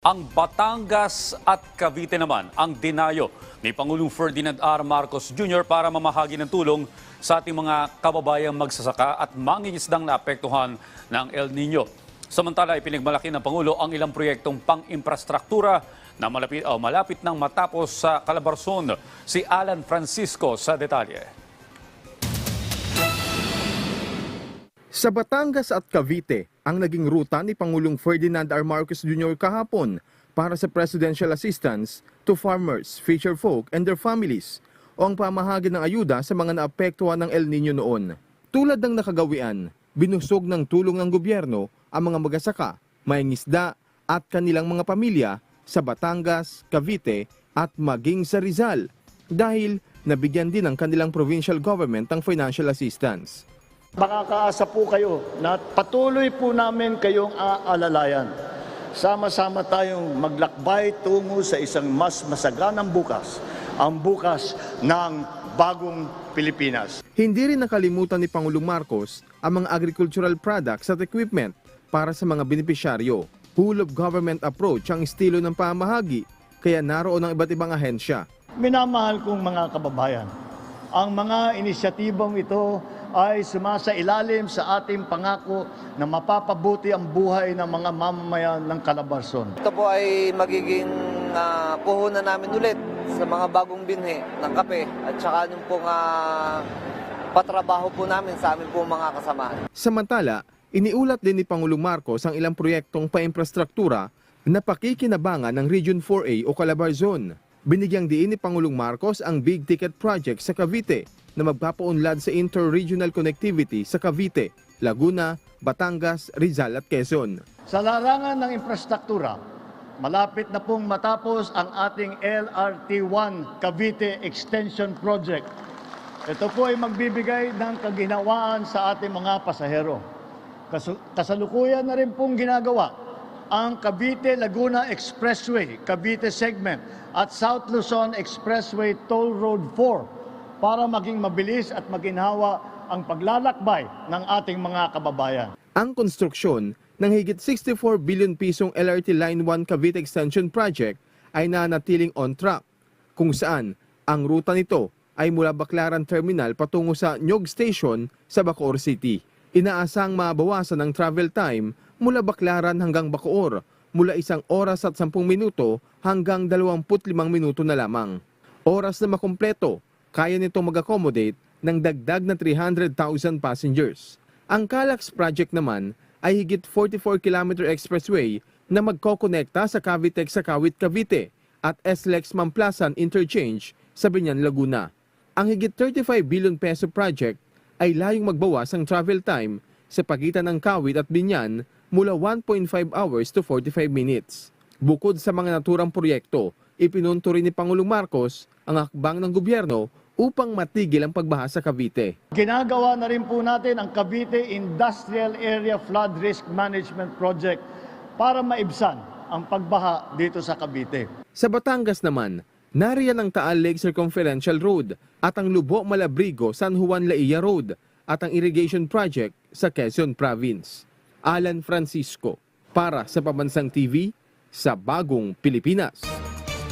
Ang Batangas at Cavite naman ang dinayo ni Pangulong Ferdinand R. Marcos Jr. para mamahagi ng tulong sa ating mga kababayang magsasaka at mangingisdang naapektuhan ng El Nino. Samantala, ipinagmalaki ng Pangulo ang ilang proyektong pang-infrastruktura na malapit, oh, malapit nang matapos sa Calabarzon. Si Alan Francisco sa detalye. Sa Batangas at Cavite, ang naging ruta ni Pangulong Ferdinand R. Marcos Jr. kahapon para sa presidential assistance to farmers, fisher folk, and their families o ang pamahagi ng ayuda sa mga naapektuhan ng El Nino noon. Tulad ng nakagawian, binusog ng tulong ng gobyerno ang mga magasaka, mayangisda at kanilang mga pamilya sa Batangas, Cavite at maging sa Rizal dahil nabigyan din ng kanilang provincial government ng financial assistance. Makakaasa po kayo na patuloy po namin kayong aalalayan. Sama-sama tayong maglakbay tungo sa isang mas masaganang bukas, ang bukas ng bagong Pilipinas. Hindi rin nakalimutan ni Pangulong Marcos ang mga agricultural products at equipment para sa mga benepisyaryo. Whole of government approach ang estilo ng pamahagi, kaya naroon ang iba't ibang ahensya. Minamahal kong mga kababayan, ang mga inisyatibong ito ay sumasa ilalim sa ating pangako na mapapabuti ang buhay ng mga mamamayan ng Calabarzon. Ito po ay magiging ah, puhunan namin ulit sa mga bagong binhi ng kape at saka yung pong ah, patrabaho po namin sa amin po mga kasamahan. Samantala, iniulat din ni Pangulong Marcos ang ilang proyektong paimprastruktura na pakikinabangan ng Region 4A o Calabarzon. Binigyang diin ni Pangulong Marcos ang big ticket project sa Cavite na magpapaunlad sa inter-regional connectivity sa Cavite, Laguna, Batangas, Rizal at Quezon. Sa larangan ng infrastruktura, malapit na pong matapos ang ating LRT1 Cavite Extension Project. Ito po ay magbibigay ng kaginawaan sa ating mga pasahero. Kasalukuyan na rin pong ginagawa ang Cavite-Laguna Expressway, Cavite segment at South Luzon Expressway Toll Road 4 para maging mabilis at maginhawa ang paglalakbay ng ating mga kababayan. Ang konstruksyon ng higit 64 billion pisong LRT Line 1 Cavite Extension Project ay nanatiling on track, kung saan ang ruta nito ay mula Baclaran Terminal patungo sa Nyog Station sa Bacoor City. Inaasang mabawasan ang travel time mula Baclaran hanggang Bacoor mula isang oras at 10 minuto hanggang 25 minuto na lamang. Oras na makumpleto, kaya nitong mag-accommodate ng dagdag na 300,000 passengers. Ang Calax project naman ay higit 44 km expressway na magkokonekta sa Cavite sa Kawit Cavite at SLEX Mamplasan Interchange sa Binyan, Laguna. Ang higit 35 billion peso project ay layong magbawas ang travel time sa pagitan ng Kawit at Binyan mula 1.5 hours to 45 minutes. Bukod sa mga naturang proyekto, ipinunto rin ni Pangulong Marcos ang akbang ng gobyerno upang matigil ang pagbaha sa Cavite. Ginagawa na rin po natin ang Cavite Industrial Area Flood Risk Management Project para maibsan ang pagbaha dito sa Cavite. Sa Batangas naman, nariyan ang Taal Lake Circumferential Road at ang Lubo Malabrigo San Juan Laia Road at ang irrigation project sa Quezon Province. Alan Francisco para sa Pambansang TV sa Bagong Pilipinas.